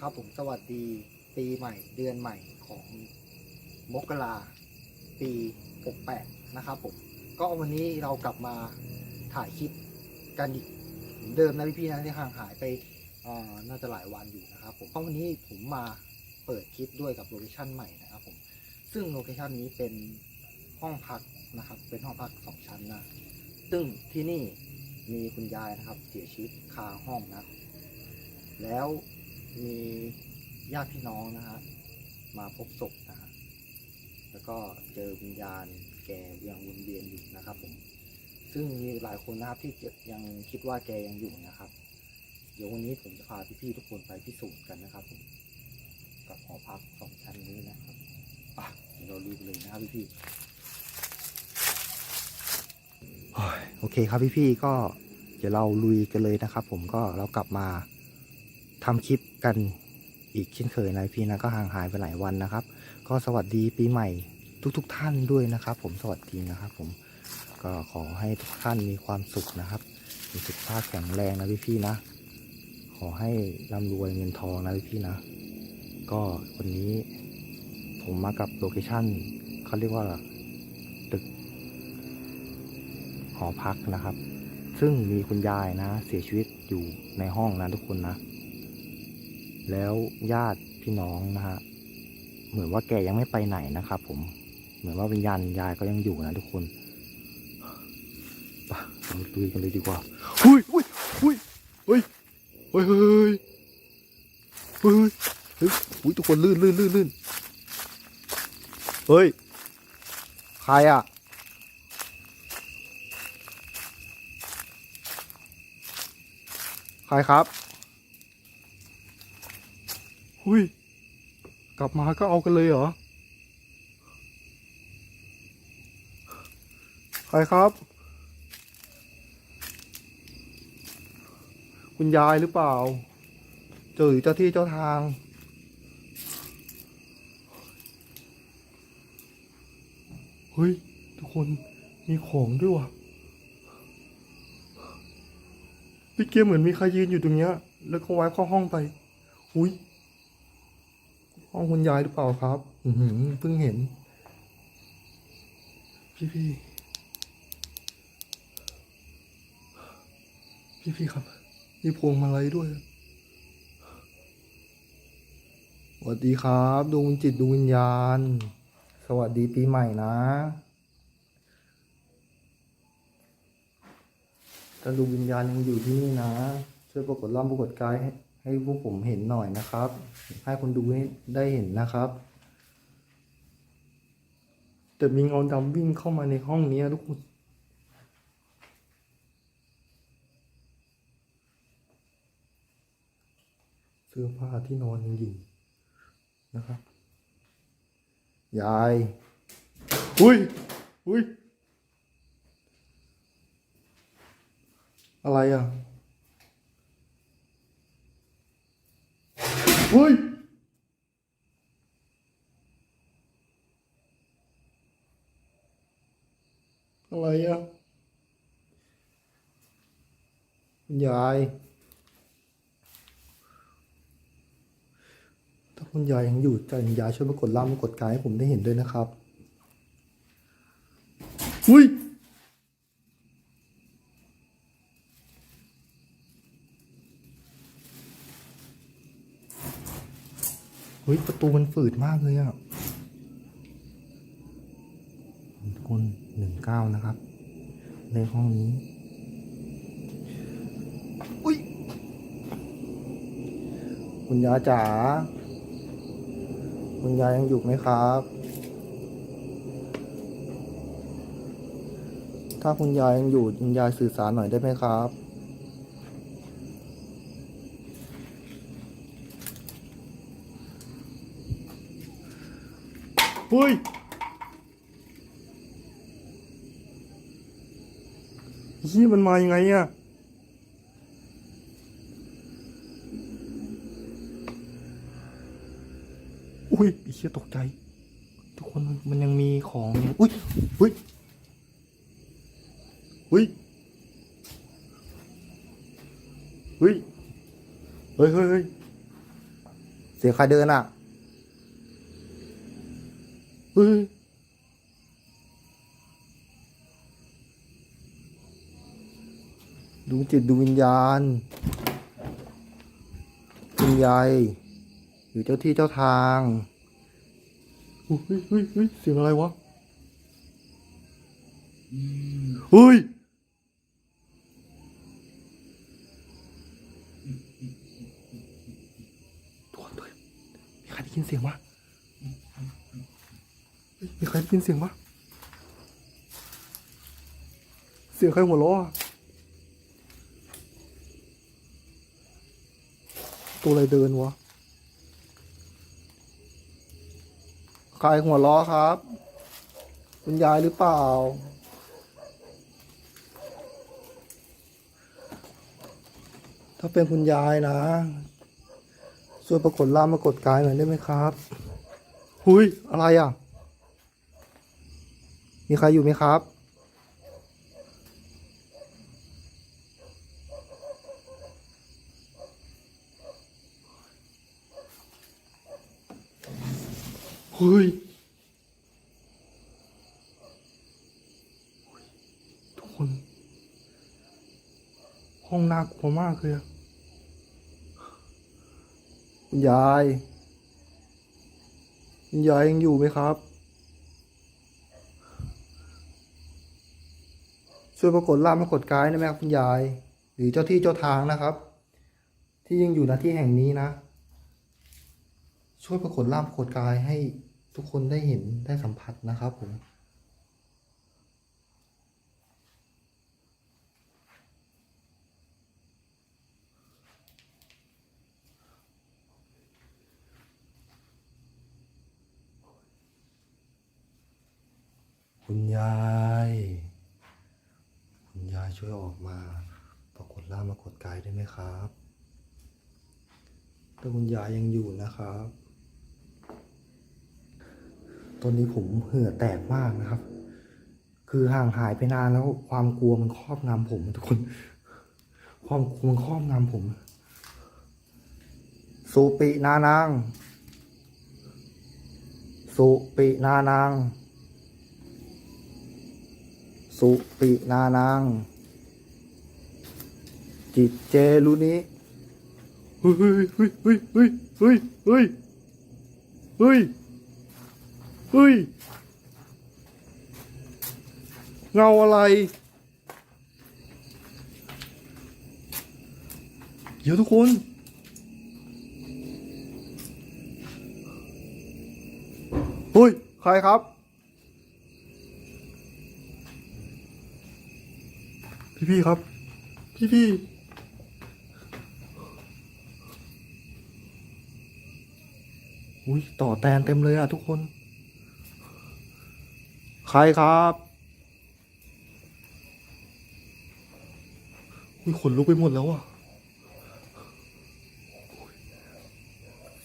ครับผมสวัสดีปีใหม่เดือนใหม่ของมกราปี 68 นะครับผม ก็วันนี้เรากลับมาถ่ายคลิปกันอีกเหมือนเดิมนะพี่ๆนะที่ห่างหายไปน่าจะหลายวันอยู่นะครับผมเพราะวันนี้ผมมาเปิดคลิปด้วยกับโลเคชั่นใหม่นะครับผม ซึ่งโลเคชั่นนี้เป็นห้องพักนะครับ เป็นห้องพักสองชั้นนะ ซึ่งที่นี่มีคุณยายนะครับ เสียชีวิตคาห้องนะ แล้ว มีญาติพี่น้องนะฮะมาพบศพนะฮะแล้วก็เจอวิญญาณแกยังวนเวียนอยู่นะครับผมซึ่งมีหลายคนนะครับที่ยังคิดว่าแกยังอยู่นะครับ เดี๋ยววันนี้ผมจะพาพี่ๆทุกคนไปพิสูจน์กันนะครับผมกับหอพักสองชั้นนี้นะครับอะเดี๋ยวเราลุยเลยนะครับพี่ๆโอ้ยโอเคครับพี่ๆก็เดี๋ยวเราลุยกันเลยนะครับ ผมก็เรากลับมา ทำคลิปกันอีกเช่นเคยนะพี่นะก็ห่างหายไปหลายวันนะครับ ก็สวัสดีปีใหม่ทุกๆทท่านด้วยนะครับ ผมสวัสดีนะครับ ผมก็ขอให้ทุกท่านมีความสุขนะครับ มีสุขภาพแข็งแรงนะพี่พี่นะ ขอให้ร่ำรวยเงินทองนะพี่พี่นะ ก็วันนี้ผมมากับโลเคชั่นเขาเรียกว่าตึกหอพักนะครับ ซึ่งมีคุณยายนะ เสียชีวิตอยู่ในห้องนะทุกคนนะ แล้วญาติพี่น้องนะฮะเหมือนว่าแกยังไม่ไปไหนนะครับผมเหมือนว่าวิญญาณยายก็ยังอยู่นะทุกคนไปเราดูกันเลยดีกว่าหุยหุยหุยเฮ้ยเฮ้ยเฮ้ยเฮ้ยเฮ้ยเฮ้ยทุกคนลื่นลื่นลื่นลื่นเฮ้ยใครอะใครครับ หุยกลับมาก็เอากันเลยเหรอ ใครครับ คุณยายหรือเปล่า เจอหรือเจ้าที่เจ้าทาง เฮ้ย ทุกคนมีของด้วยว่ะพี่เกียเหมือนมีใครยืนอยู่ตรงเนี้ย แล้วก็ไว้เข้าห้องไป อุ้ย ห้องคุณยายหรือเปล่าครับ อืเพิ่งเห็น พี่พี่พี่พี่ครับ มีพวงมาลัยด้วยสวัสดีครับดวงจิตดวงวิญญาณ สวัสดีปีใหม่นะถ้าดวงวิญญาณยังอยู่ที่นี่นะ ช่วยปรากฏร่ำปรากฏกายให้ ให้พวกผมเห็นหน่อยนะครับ ให้คนดูได้เห็นนะครับ แต่มีเงาดำวิ่งเข้ามาในห้องนี้ทุกคนเสื้อผ้าที่นอนยังนะครับ ยาย อุ้ย อุ้ย อะไรอะ อุ้ยอะไรอะคุณยายถ้าคุณยายยังอยู่ใจคุณยายช่วยมากดล่ามมากดกายให้ผมได้เห็นด้วยนะครับอุ้ย ฮ้ย ประตูมันฝืดมากเลยอะทุกคนหนึ่งเก้านะครับ ในห้องนี้อุ้ยคุณยายจ๋าคุณยายยังอยู่ไหมครับ ถ้าคุณยายยังอยู่คุณยายสื่อสารหน่อยได้ไหมครับ เฮ้ยเฮียมันมายังไงอะอุ้ยไอ้เฮียตกใจ ทุกคนมันมันยังมีของยังอุ้ยอุ้ยอุ้ยเฮ้ยเฮ้ยเฮ้ยเฮ้ยเสียงใครเดินอะ เฮ้ยดูจิตดูวิญญาณคุณยายหรือเจ้าที่เจ้าทางเฮ้ยเฮ้ยเฮ้ยเสียงอะไรวะเฮ้ยทุกคนด้วยมีใครได้ยินเสียงวะ มีใครได้ยินเสียงวะเสียงใครหัวเราะอะตัวอะไรเดินวะใครหัวเราะครับ คุณยายหรือเปล่า ถ้าเป็นคุณยายนะ ช่วยปรากฏล่ามปรากฏกายหน่อยได้ไหมครับ หุยอะไรอะ มีใครอยู่ไหมครับ เฮ้ย ทุกคน ห้องน่ากลัวมากเลยอะคุณยาย คุณยายยังอยู่ไหมครับ ช่วยปรากฏล่ามปรากฏกายนะแมครับคุณยาย หรือเจ้าที่เจ้าทางนะครับ ที่ยังอยู่ณที่แห่งนี้นะ ช่วยปรากฏล่ามปรากฏกายให้ทุกคนได้เห็นได้สัมผัสนะครับผม คุณยาย คุณยาย ช่วยออกมาปรากฏร่างปรากฏกายได้ไหมครับถ้าคุณยายยังอยู่นะครับ ตอนนี้ผมเหื่อแตกมากนะครับ คือห่างหายไปนานแล้วความกลัวมันครอบงำผมทุกคน ความกลัวมันครอบงำผมสุปินานังสุปินานังสุปินานัง จิตเจรุนิเฮ้ยเฮ้ยเฮ้ยเฮ้ยเฮ้ยเฮ้ยเฮ้ยเฮ้ยเฮ้ยเงาอะไร เดี๋ยวทุกคนเฮ้ย ใครครับ พี่พี่ครับ พี่พี่ อุ้ยต่อแตนเต็มเลยอะทุกคน ใครครับ อุ้ยขนลุกไปหมดแล้วอะ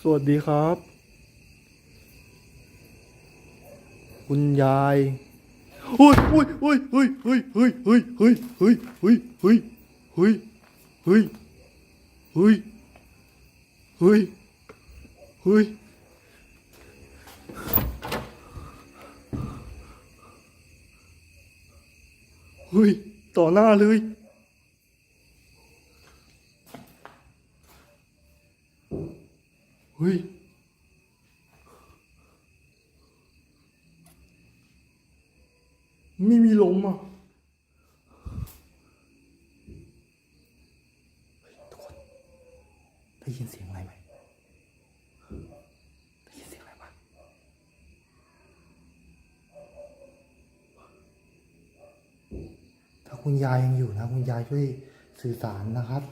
สวัสดีครับ คุณยายเฮ้ยเฮ้ยเฮ้ยเฮ้ยเฮ้ยเฮ้ยเฮ้ยเฮ้ยเฮ้ยเฮ้ยเฮ้ยเฮ้ยเฮ้ยเฮ้ยเฮ้ยเฮ้ย เฮ้ย ต่อหน้าเลย เฮ้ย ไม่มีลมอะเฮ้ยทุกคน ได้ยินเสียงอะไรไหมได้ยินเสียงอะไรบ้างถ้า คุณยายยังอยู่นะคุณยายช่วยสื่อสารนะครับ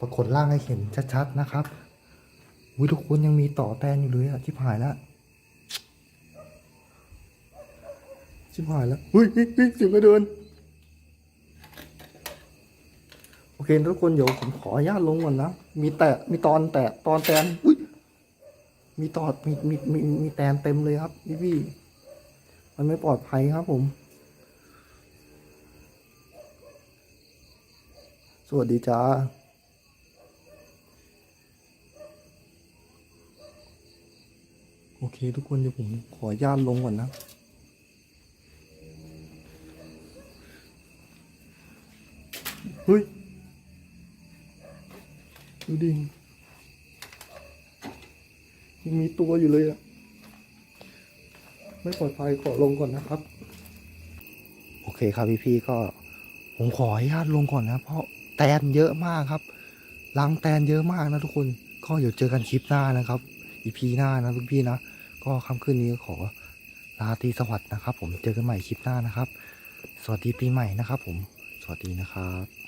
ปรากฏร่างให้เห็นชัดๆนะครับวิทุกคนยังมีต่อแตนอยู่เลยอะชิบหายแล้วชิบหายแล้วเฮ้ยเฮ้ยเฮ้ยเสียงกระเดินโอเคทุกคนเดี๋ยวผมขออนุญาตลงก่อนนะมีแตะมีตอนแตะตอนแตนอุ้ยมีตอดมีมีมีมีแตนเต็มเลยครับพี่พี่มันไม่ปลอดภัยครับผม วัสดีจ้าโอเค ทุกคนเดี๋ยวผมขอญาตลงก่อนนะเฮ้ย ดูดิยังมีตัวอยู่เลยอะไม่ปลอดภัยขอลงก่อนนะครับ โอเคครับพี่พี่ก็ ผมขออนุญาตลงก่อนนะ เพราะ แตนเยอะมากครับรังแตนเยอะมากนะทุกคนก็เดี๋ยวเจอกันคลิปหน้านะครับอีพีหน้านะทุกพี่นะก็ค่ำคืนนี้ก็ขอลาตีสวัสดนะครับ ผมเจอกันใหม่คลิปหน้านะครับ สวัสดีปีใหม่นะครับ ผมสวัสดีนะครับ